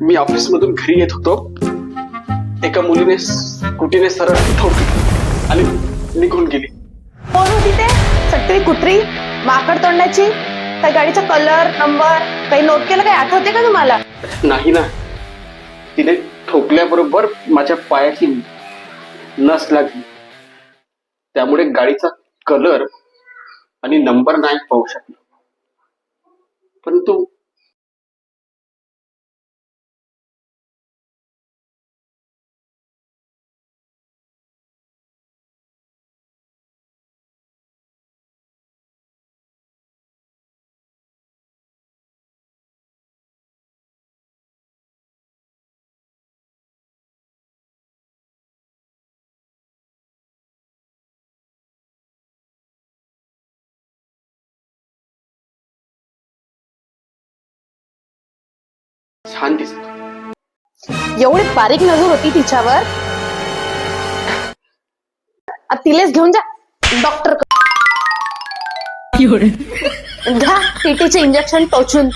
मी office मधून घरी येत होतो. एका मुलीने स्कूटीने सरळ ठोकली आणि निघून गेली. कोण होती ते? सटवी कुत्री? माकड तोंडाची? त्या गाडीचा कलर नंबर काही नोट केलं? काही आठवते का तुम्हाला? नाही ना. तिने ठोकल्याबरोबर माझ्या पायाची नस लागली. त्यामुळे गाडीचा कलर आणि नंबर नाही पाहू शकलो. परंतु छान दिसत. एवढी बारीक नजर होती तिच्यावर. आ, तिलेच घेऊन जा डॉक्टर टीटीचे इंजेक्शन टोचून.